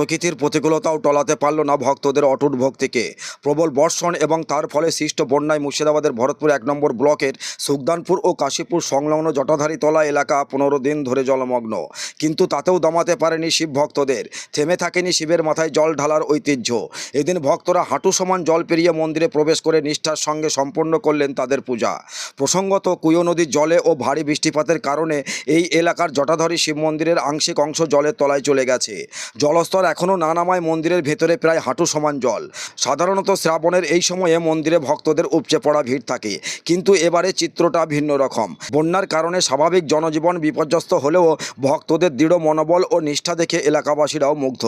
প্রকৃতির প্রতিকূলতাও টলাতে পারল না ভক্তদের অটুট ভক্তিকে। প্রবল বর্ষণ এবং তার ফলে সৃষ্ট বন্যায় মুর্শিদাবাদের ভরতপুর এক নম্বর ব্লকের সুলতানপুর ও কাশীপুর সংলগ্ন জটাধারী তলা এলাকা পনেরো দিন ধরে জলমগ্ন। কিন্তু তাতেও দমাতে পারেনি শিব ভক্তদের। থেমে থাকেনি শিবের মাথায় জল ঢালার ঐতিহ্য। এদিন ভক্তরা হাঁটু সমান জল পেরিয়ে মন্দিরে প্রবেশ করে নিষ্ঠার সঙ্গে সম্পন্ন করলেন তাদের পূজা। প্রসঙ্গত কুয়ো নদীর জলে ও ভারী বৃষ্টিপাতের কারণে এই এলাকার জটাধারী শিব মন্দিরের আংশিক অংশ জলের তলায় চলে গেছে। জলস্তর এখনও নানামায় মন্দিরের ভেতরে প্রায় হাঁটু সমান জল। সাধারণত শ্রাবণের এই সময়ে মন্দিরে ভক্তদের উপচে পড়া ভিড় থাকে, কিন্তু এবারে চিত্রটা ভিন্ন রকম। বন্যার কারণে স্বাভাবিক জনজীবন বিপর্যস্ত হলেও ভক্তদের দৃঢ় মনোবল ও নিষ্ঠা দেখে এলাকাবাসীরাও মুগ্ধ।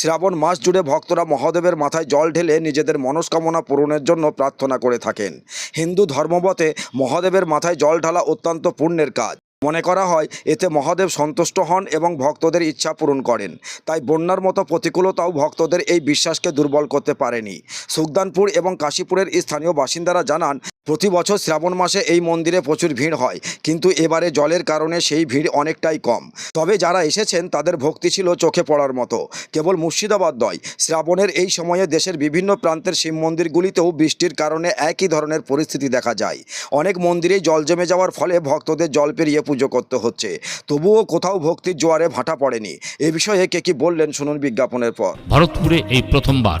শ্রাবণ মাস জুড়ে ভক্তরা মহাদেবের মাথায় জল ঢেলে নিজেদের মনস্কামনা পূরণের জন্য প্রার্থনা করে থাকেন। হিন্দু ধর্মমতে মহাদেবের মাথায় জল ঢালা অত্যন্ত পুণ্যের কাজ। মনে করা হয়, এতে মহাদেব সন্তুষ্ট হন এবং ভক্তদের ইচ্ছা পূরণ করেন। তাই বন্যার মতো প্রতিকূলতাও ভক্তদের এই বিশ্বাসকে দুর্বল করতে পারেনি। সুলতানপুর এবং কাশীপুরের স্থানীয় বাসিন্দারা জানান প্রতি বছর শ্রাবণ মাসে এই মন্দিরে প্রচুর ভিড় হয়, কিন্তু এবারে জলের কারণে সেই ভিড় অনেকটাই কম। তবে যারা এসেছেন, তাদের ভক্তি ছিল চোখে পড়ার মতো। কেবল মুর্শিদাবাদ নয়, শ্রাবণের এই সময়ে দেশের বিভিন্ন প্রান্তের শিব মন্দিরগুলিতেও বৃষ্টির কারণে একই ধরনের পরিস্থিতি দেখা যায়। অনেক মন্দিরেই জল জমে যাওয়ার ফলে ভক্তদের জল পেরিয়ে পুজো করতে হচ্ছে। তবুও কোথাও ভক্তির জোয়ারে ভাটা পড়েনি। এ বিষয়ে কে কি বললেন, শুনুন বিজ্ঞাপনের পর। ভারতপুরে এই প্রথমবার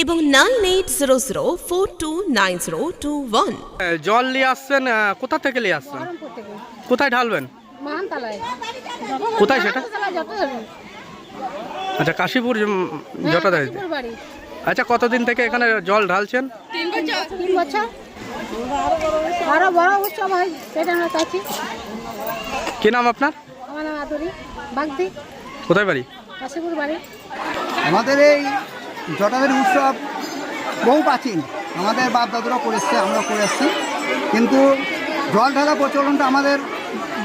এবং nine eight zero zero four two nine zero two one. জল নিয়ে আসছেন কোথা থেকে নিয়ে আসছেন? কোথায় ঢালবেন? কোথায় সেটা? আচ্ছা কাশীপুর তোর বাড়ি। আচ্ছা কতদিন থেকে এখানে জল ঢালছেন? হয় কি নাম আপনার? আমার নাম আদরি বাগদি। কোথায় বাড়ি? বাড়ি। আমাদের এই জটাধারী উৎসব বহু প্রাচীন। আমাদের বাপ দাদুরা করে আমরা করে এসছি। কিন্তু জল ঢালা প্রচলনটা আমাদের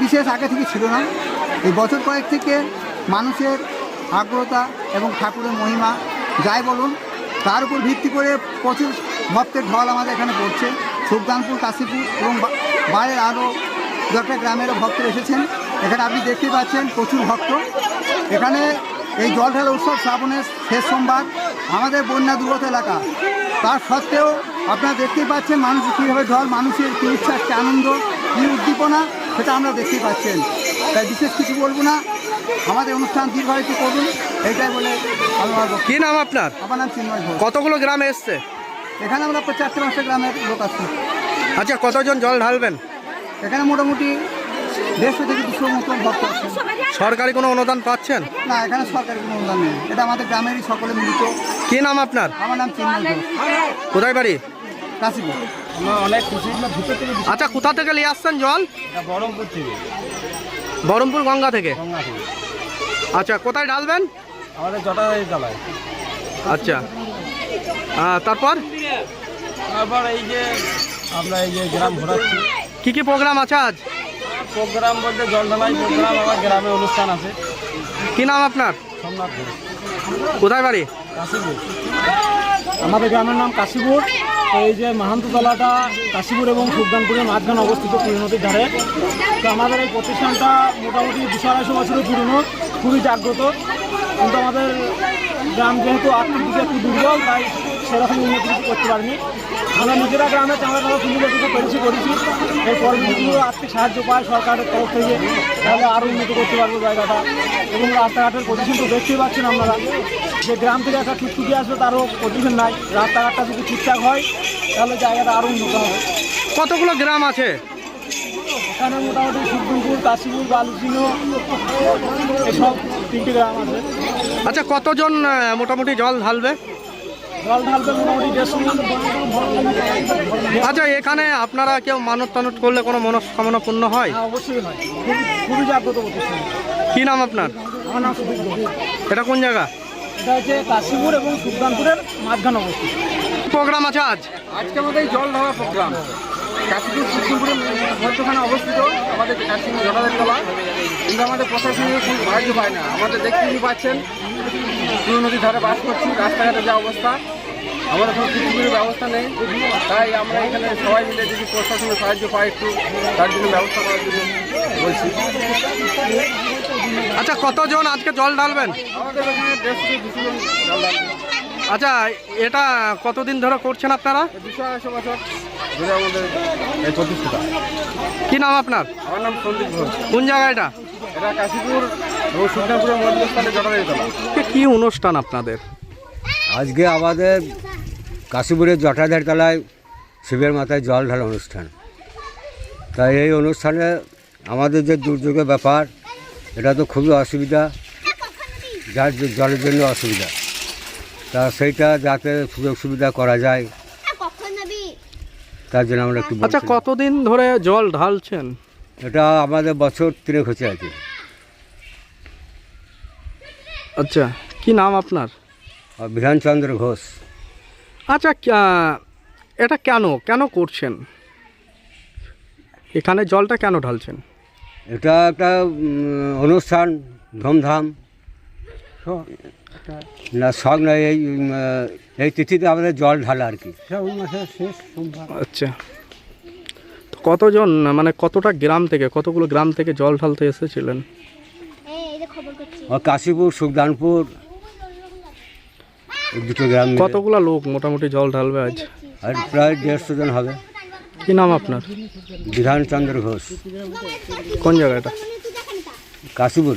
বিশেষ আগে থেকে ছিল না। এই বছর কয়েক থেকে মানুষের আগ্রহতা এবং ঠাকুরের মহিমা, যাই বলুন, তার উপর ভিত্তি করে প্রচুর ভক্তের ঢল আমাদের এখানে পড়ছে। সুলতানপুর, কাশীপুর এবং বাইরের আরও দু একটা গ্রামেরও ভক্তরা এসেছেন, এখানে আপনি দেখতে পাচ্ছেন প্রচুর ভক্ত। এখানে এই জল ঢালা উৎসব শ্রাবণের শেষ সোমবার আমাদের বন্যা দুর্গত এলাকা। তার সত্ত্বেও আপনারা দেখতেই পাচ্ছেন মানুষ কীভাবে ঢল মানুষের কী উচ্ছ্বাস কী আনন্দ কী উদ্দীপনা সেটা আমরা দেখতেই পাচ্ছেন। তাই বিশেষ কিছু বলব না। আমাদের অনুষ্ঠান দীর্ঘায়িত করুন এইটাই বলে আমি বক্তব্য- কি নাম আপনার? আমার নাম চিন্ময় ঘোষ। কতগুলো গ্রামে এসছে? এখানে আমরা প্রায় চারটে পাঁচটা গ্রামের লোক আছি আচ্ছা কতজন জল ঢালবেন? এখানে মোটামুটি দেড়শো থেকে দুশো মতো ভক্ত আছে। সরকারি কোনো অনুদান পাচ্ছেন? না এখানে সরকারি কোনো অনুদান নেই। এটা আমাদের গ্রামেরই সকলে মিলিত। কি নাম আপনার? আমার নাম চিন্ময় কোথায় বাড়ি? আচ্ছা কোথা থেকে নিয়ে আসছেন জল? বহরমপুর থেকে। বহরমপুর গঙ্গা থেকে? আচ্ছা কোথায় ঢালবেন? আমাদের জটাধারী তলায় আচ্ছা। তারপর? তারপর এই যে আমরা এই যে গ্রাম ঘোরাচ্ছি। কি কি প্রোগ্রাম আছে আজ? প্রোগ্রাম বলতে জল ঢালাই প্রোগ্রাম আমার গ্রামে অনুষ্ঠান আছে। কি নাম আপনার? কোথায় বাড়ি? কাশীপুর আমাদের গ্রামের নাম কাশীপুর। এই যে মাহান্ততলাটা কাশীপুর এবং সুলতানপুরের মাঝখানে অবস্থিত পুরী নদীর ধারে। তো আমাদের এই প্রতিষ্ঠানটা মোটামুটি দুশো আড়াইশো বছরের পুরনো, খুবই জাগ্রত। কিন্তু আমাদের গ্রাম যেহেতু আর্থিক দিকে একটু দুর্বল, তাই সেরকম উন্নতি কিছু করতে পারিনি। আমরা নিজেরা গ্রামে চাঁদা টাকা তুলে যেটুকু পেরেছি করেছি। এই পরবর্তীগুলো আর্থিক সাহায্য পায় সরকারের তরফ থেকে। তাহলে আরও উন্নত করতে পারব জায়গাটা। এবং রাস্তাঘাটের পজিশন তো দেখতেই পাচ্ছেন আপনারা। যে গ্রাম থেকে একটা টুকটুকি আসবে তারও পজিশন নাই। রাস্তাঘাটটা যদি ঠিকঠাক হয় তাহলে জায়গাটা আরও উন্নত হবে। কতগুলো গ্রাম আছে? এখানে মোটামুটি সুলতানপুর কাশীপুর বালুচিনো এসব তিনটি গ্রাম আছে। আচ্ছা কতজন মোটামুটি জল ঢালবে? আচ্ছা এখানে আপনারা কেউ মানত টানত করলে কোনো মনস্কামনা পূর্ণ হয়? হ্যাঁ অবশ্যই হয় খুবই খুবই জাগ্রত কি নাম আপনার? আমার নাম এটা কোন জায়গা? এটা হচ্ছে কাশীপুর এবং সুলতানপুরের মাঝখানে অবস্থিত। প্রোগ্রাম আছে আজ? আজকে আমাদের জল ঢালা প্রোগ্রাম। কাশীপুর সিদ্ধিপুরের মধ্যখানে অবস্থিত আমাদের কাশীপুর জটাদের তলা। কিন্তু আমাদের প্রশাসনের কোনো সাহায্য পায় না। আমাদের দেখতেই পাচ্ছেন পুরো নদীর ধারে বাস করছি রাস্তাঘাটের যা অবস্থা। আমাদের কোনো পৃথিবীর ব্যবস্থা নেই তাই আমরা এখানে সবাই মিলে যদি প্রশাসনের সাহায্য পাই একটু তার জন্য ব্যবস্থা করার জন্য বলছি। আচ্ছা কতজন আজকে জল ঢালবেন? আমাদের এখানে দেশ থেকে দুশো জন জল লাগবে আচ্ছা এটা কতদিন ধরে করছেন আপনারা? দুশো আড়াইশো বছর ধরে আমাদের এই প্রতিষ্ঠাতা। কি নাম আপনার? আমার নাম সন্দীপ ঘোষ। কোন জায়গা এটা? এটা কাশীপুর এবং সুলতানপুরের মধ্যস্থানে জটাধারী তলা কি অনুষ্ঠান আপনাদের? আজকে আমাদের কাশীপুরের জটাধার তলায় শিবের মাথায় জল ঢালা অনুষ্ঠান। তাই এই অনুষ্ঠানে আমাদের যে দুর্যোগের ব্যাপার এটা তো খুবই অসুবিধা যার জলের জন্য অসুবিধা। তা সেইটা যাতে সুযোগ সুবিধা করা যায় তার জন্য আমরা একটু আচ্ছা কতদিন ধরে জল ঢালছেন? এটা আমাদের বছর তিনেক হচ্ছে আর কি। আচ্ছা কি নাম আপনার? বিধানচন্দ্র ঘোষ। আচ্ছা এটা কেন কেন করছেন? এখানে জলটা কেন ঢালছেন? এটা একটা অনুষ্ঠান ধুমধাম। না শখ নয় এই এই তিথিতে আমাদের জল ঢালা আর কি। আচ্ছা। কতজন মানে কতটা গ্রাম থেকে কতগুলো গ্রাম থেকে জল ঢালতে এসেছিলেন? আর কাশীপুর সুখদানপুর দুটো গ্রাম কতগুলো লোক মোটামুটি জল ঢালবে আজ? আর প্রায় দেড়শো জন হবে। কি নাম আপনার? বিধানচন্দ্র ঘোষ। কোন জায়গাটা? কাশীপুর।